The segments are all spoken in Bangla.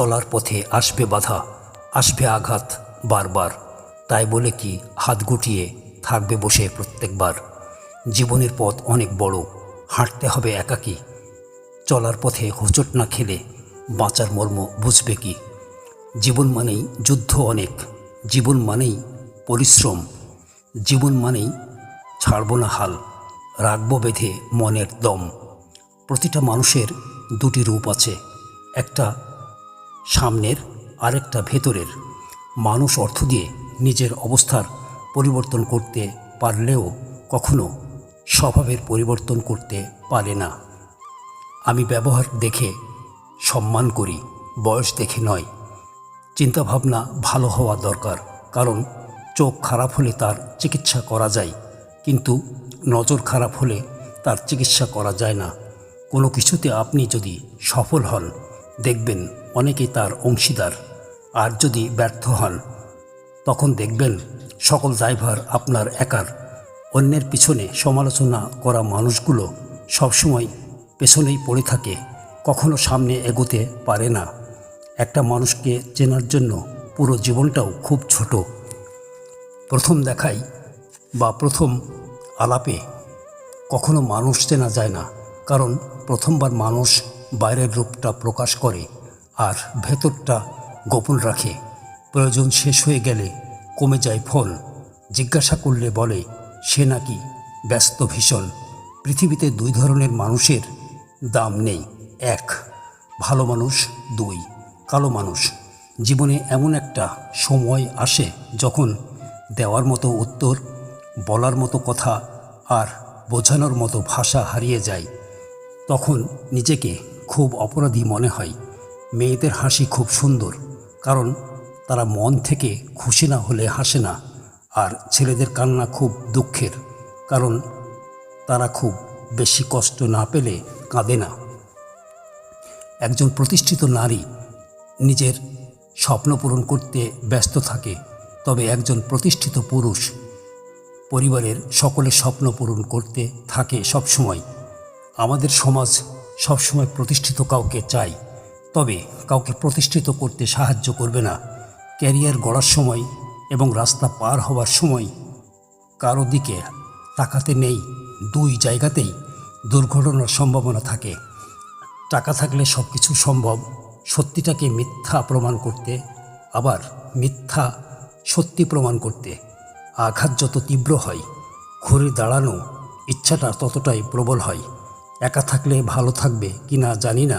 চলার পথে আসবে বাধা, আসবে আঘাত বারবার। তাই বলে কি, হাত গুটিয়ে থাকবে বসে প্রত্যেকবার। জীবনের পথ অনেক বড়, হাঁটতে হবে একাকী। চলার পথে হোঁচট না খেলে বাঁচার মর্ম বুঝবে কি? জীবন মানেই যুদ্ধ অনেক, জীবন মানেই পরিশ্রম। জীবন মানেই ছাড়ব না হাল, রাখব বেঁধে মনের দম। প্রতিটা মানুষের দুটি রূপ আছে, একটা সামনের আরেকটা ভেতরের মানুষ অর্থ দিয়ে নিজের অবস্থার পরিবর্তন করতে পারলেও কখনো স্বভাবের পরিবর্তন করতে পারে না। আমি ব্যবহার দেখে সম্মান করি, বয়স দেখে নয়। চিন্তাভাবনা ভালো হওয়া দরকার, কারণ চোখ খারাপ হলে তার চিকিৎসা করা যায়, কিন্তু নজর খারাপ হলে তার চিকিৎসা করা যায় না। কোনো কিছুতে আপনি যদি সফল হন, দেখবেন অনেকেই তার অংশীদার। আর যদি ব্যর্থ হন, তখন দেখবেন সকল ড্রাইভার আপনার একার। অন্যের পিছনে সমালোচনা করা মানুষগুলো সবসময় পেছনেই পড়ে থাকে, কখনো সামনে এগোতে পারে না। একটা মানুষকে চেনার জন্য পুরো জীবনটাও খুব ছোট। প্রথম দেখাই বা প্রথম আলাপে কখনো মানুষ চেনা যায় না, কারণ প্রথমবার মানুষ বাইরের রূপটা প্রকাশ করে। আর ভেতরটা গোপন রাখে। প্রয়োজন শেষ হয়ে গেলে কমে যায় ফল। জিজ্ঞাসা করলে বলে, সে নাকি ব্যস্ত ভীষণ। পৃথিবীতে দুই ধরনের মানুষের দাম নেই। এক, ভালো মানুষ। দুই, কালো মানুষ। জীবনে এমন একটা সময় আসে যখন দেওয়ার মতো উত্তর, বলার মতো কথা আর বোঝানোর মতো ভাষা হারিয়ে যায়। তখন নিজেকে খুব অপরাধী মনে হয়। মেয়েদের হাসি খুব সুন্দর, কারণ তারা মন থেকে খুশি না হলে হাসে না, আর ছেলেদের কান্না খুব দুঃখের, কারণ তারা খুব বেশি কষ্ট না পেলে কাঁদে না। একজন প্রতিষ্ঠিত নারী নিজের স্বপ্ন পূরণ করতে ব্যস্ত থাকে, তবে একজন প্রতিষ্ঠিত পুরুষ পরিবারের সকলের স্বপ্ন পূরণ করতে থাকে সবসময়। আমাদের সমাজ সবসময় প্রতিষ্ঠিত কাউকে চাই। তবে কাউকে প্রতিষ্ঠিত করতে সাহায্য করবে না। ক্যারিয়ার গড়ার সময় এবং রাস্তা পার হওয়ার সময় কারও দিকে তাকাতে নেই, দুই জায়গাতেই দুর্ঘটনার সম্ভাবনা থাকে। টাকা থাকলে সব কিছু সম্ভব, সত্যিটাকে মিথ্যা প্রমাণ করতে, আবার মিথ্যা সত্যি প্রমাণ করতে। আঘাত যত তীব্র হয়, ঘুরে দাঁড়ানো ইচ্ছাটা ততটাই প্রবল হয়। একা থাকলে ভালো থাকবে কি না জানি না,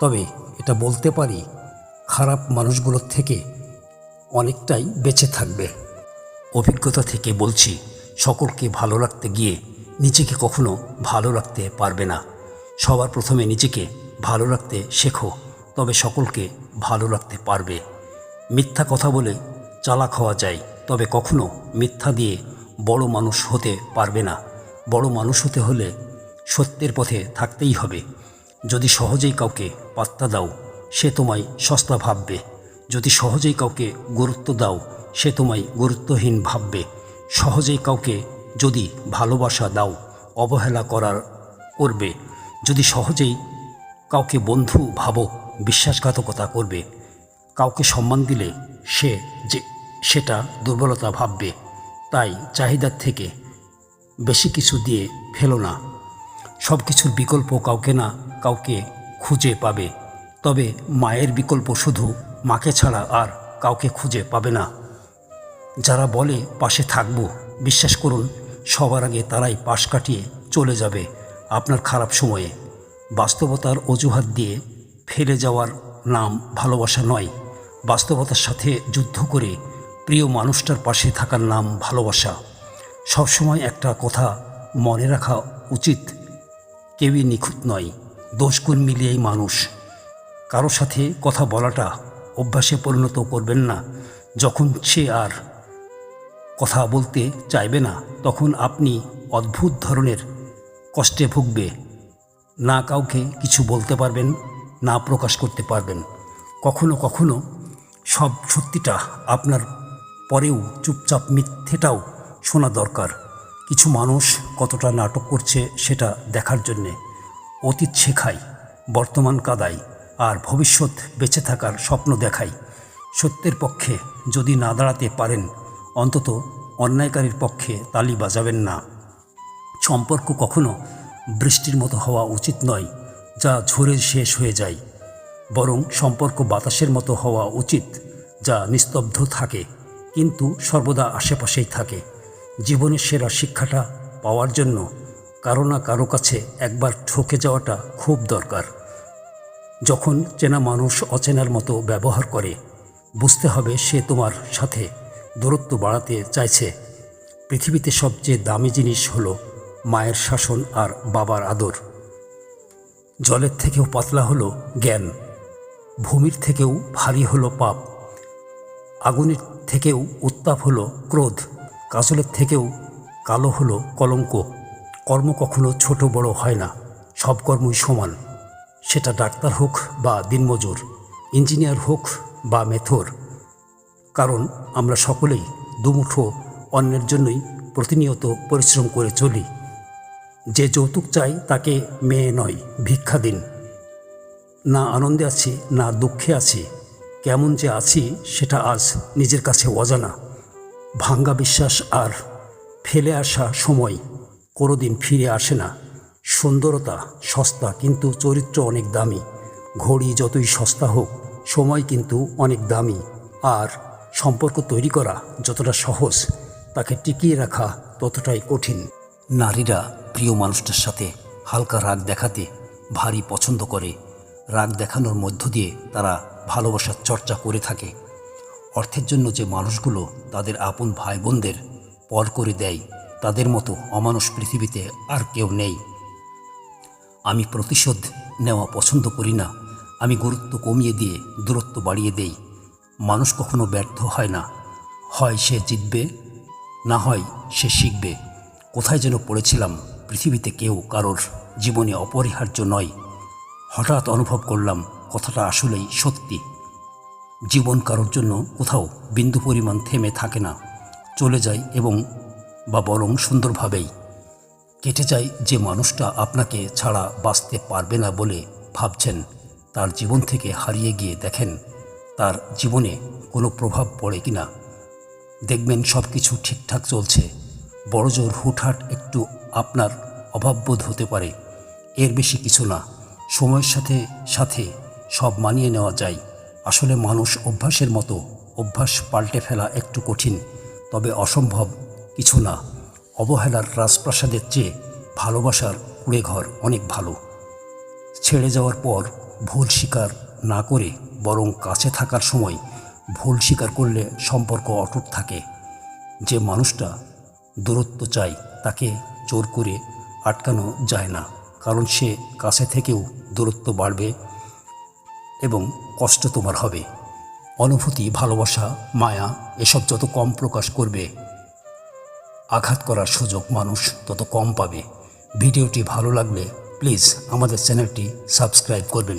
তবে এটা বলতে পারি, খারাপ মানুষগুলোর থেকে অনেকটাই বেঁচে থাকবে। অভিজ্ঞতা থেকে বলছি, সকলকে ভালো রাখতে গিয়ে নিজেকে কখনো ভালো রাখতে পারবে না। সবার প্রথমে নিজেকে ভালো রাখতে শেখো, তবে সকলকে ভালো রাখতে পারবে। মিথ্যা কথা বলে চালাক হওয়া যায়, তবে কখনো মিথ্যা দিয়ে বড় মানুষ হতে পারবে না। বড় মানুষ হতে হলে সত্যের পথে থাকতেই হবে। যদি সহজেই কাউকে পাত্তা দাও, সে তোমায় সস্তা ভাববে। যদি সহজেই কাউকে গুরুত্ব দাও, সে তোমায় গুরুত্বহীন ভাববে। সহজেই কাউকে যদি ভালোবাসা দাও, অবহেলা করার করবে। যদি সহজেই কাউকে বন্ধু ভাবো, বিশ্বাসঘাতকতা করবে। কাউকে সম্মান দিলে সে যে, সেটা দুর্বলতা ভাববে। তাই চাহিদার থেকে বেশি কিছু দিয়ে ফেলো না। সব কিছুর বিকল্প কাউকে না কাউকে খুঁজে পাবে। তবে মায়ের বিকল্প শুধু মাকে ছাড়া আর কাউকে খুঁজে পাবে না। যারা বলে পাশে থাকব, বিশ্বাস করুন, সবার আগে তারাই পাশ কাটিয়ে চলে যাবে আপনার খারাপ সময়ে। বাস্তবতার অজুহাত দিয়ে ফেলে যাওয়ার নাম ভালোবাসা নয়। বাস্তবতার সাথে যুদ্ধ করে প্রিয় মানুষটার পাশে থাকার নাম ভালোবাসা। সবসময় একটা কথা মনে রাখা উচিত, কেউই নিখুঁত নয়। দোষগুণ মিলিয়েই মানুষ। কারও সাথে কথা বলাটা অভ্যাসে পরিণত করবেন না। যখন সে আর কথা বলতে চাইবে না, তখন আপনি অদ্ভুত ধরনের কষ্টে ভুগবে। না কাউকে কিছু বলতে পারবেন, না প্রকাশ করতে পারবেন। কখনো কখনো সব সত্যিটা আপনার পরেও চুপচাপ মিথ্যেটাও শোনা দরকার। কিছু মানুষ কতটা নাটক করছে সেটা দেখার জন্যে। অতীত শেখায় বর্তমান কাদায় আর ভবিষ্যৎ বেঁচে থাকার স্বপ্ন দেখায় সত্যের পক্ষে যদি না দাঁড়াতে পারেন, অন্তত অন্যায়কারীর পক্ষে তালি বাজাবেন না। সম্পর্ক কখনো বৃষ্টির মতো হওয়া উচিত নয়, যা ঝরে শেষ হয়ে যায়। বরং সম্পর্ক বাতাসের মতো হওয়া উচিত, যা নিস্তব্ধ থাকে, কিন্তু সর্বদা আশেপাশেই থাকে। জীবনের সেরা শিক্ষাটা পাওয়ার জন্য কারও না কারও কাছে একবার ঠকে যাওয়াটা খুব দরকার। যখন চেনা মানুষ অচেনার মতো ব্যবহার করে, বুঝতে হবে সে তোমার সাথে দূরত্ব বাড়াতে চাইছে। পৃথিবীতে সবচেয়ে দামি জিনিস হলো মায়ের শাসন আর বাবার আদর। জলের থেকেও পাতলা হলো জ্ঞান, ভূমির থেকেও ভারী হলো পাপ, আগুনের থেকেও উত্তাপ হলো ক্রোধ, কাজলের থেকেও কালো হলো কলঙ্ক। কর্ম কখনো ছোট বড় হয় না, সব কর্মই সমান। সেটা ডাক্তার হোক বা দিনমজুর, ইঞ্জিনিয়ার হোক বা মেথর। কারণ আমরা সকলেই দুমুঠো অন্যের জন্যই প্রতিনিয়ত পরিশ্রম করে চলি। যে যৌতুক চাই তাকে মেয়ে নয়, ভিক্ষা দিন। না আনন্দে আছি, না দুঃখে আছি, কেমন যে আছি সেটা আজ নিজের কাছে অজানা। ভাঙ্গা বিশ্বাস আর ফেলে আসা সময় কোনোদিন ফিরে আসে না। সুন্দরতা সস্তা কিন্তু চরিত্র অনেক দামি। ঘড়ি যতই সস্তা হোক, সময় কিন্তু অনেক দামি। আর সম্পর্ক তৈরি করা যতটা সহজ, তাকে টিকিয়ে রাখা ততটাই কঠিন। নারীরা প্রিয় মানুষটার সাথে হালকা রাগ দেখাতে ভারী পছন্দ করে। রাগ দেখানোর মধ্য দিয়ে তারা ভালোবাসার চর্চা করে থাকে। অর্থের জন্য যে মানুষগুলো তাদের আপন ভাই বোনদের পর করে দেয় তাদের মতো অমানুষ পৃথিবীতে আর কেউ নেই। আমি প্রতিশোধ নেওয়া পছন্দ করি না। আমি গুরুত্ব কমিয়ে দিয়ে দূরত্ব বাড়িয়ে দেই। মানুষ কখনো ব্যর্থ হয় না। হয় সে জিতবে, না হয় সে শিখবে। কোথায় যেন পড়েছিলাম, পৃথিবীতে কেউ কারোর জীবনে অপরিহার্য নয়। হঠাৎ অনুভব করলাম, কথাটা আসলেই সত্যি। জীবন কারোর জন্য কোথাও বিন্দু পরিমাণ থেমে থাকে না। চলে যায় এবং বা বরং সুন্দরভাবেই। কেটে যায় যে মানুষটা আপনাকে ছাড়া বাঁচতে পারবে না বলে ভাবছেন, তার জীবন থেকে হারিয়ে গিয়ে দেখেন, তার জীবনে কোনো প্রভাব পড়ে কি না দেখবেন সব কিছু ঠিকঠাক চলছে। বড়জোর হুটহাট একটু আপনার অভাববোধ হতে পারে। এর বেশি কিছু না। সময়ের সাথে সাথে সব মানিয়ে নেওয়া যায়। আসলে মানুষ অভ্যাসের মতো অভ্যাস পাল্টে ফেলা একটু কঠিন, তবে অসম্ভব কিছু না, অবহেলার রাজপ্রাসাদের চেয়ে ভালোবাসার কুড়ে ঘর অনেক ভালো। ছেড়ে যাওয়ার পর ভুল স্বীকার না করে বরং কাছে থাকার সময় ভুল স্বীকার করলে সম্পর্ক অটুট থাকে। যে মানুষটা দূরত্ব চায় তাকে জোর করে আটকানো যায় না, কারণ সে কাছে থেকেও দূরত্ব বাড়বে এবং কষ্ট তোমার হবে। অনুভূতি, ভালোবাসা, মায়া, এসব যত কম প্রকাশ করবে আঘাত করার সুযোগ মানুষ তত কম পাবে। ভিডিওটি ভালো লাগলে প্লিজ আমাদের চ্যানেলটি সাবস্ক্রাইব করবেন।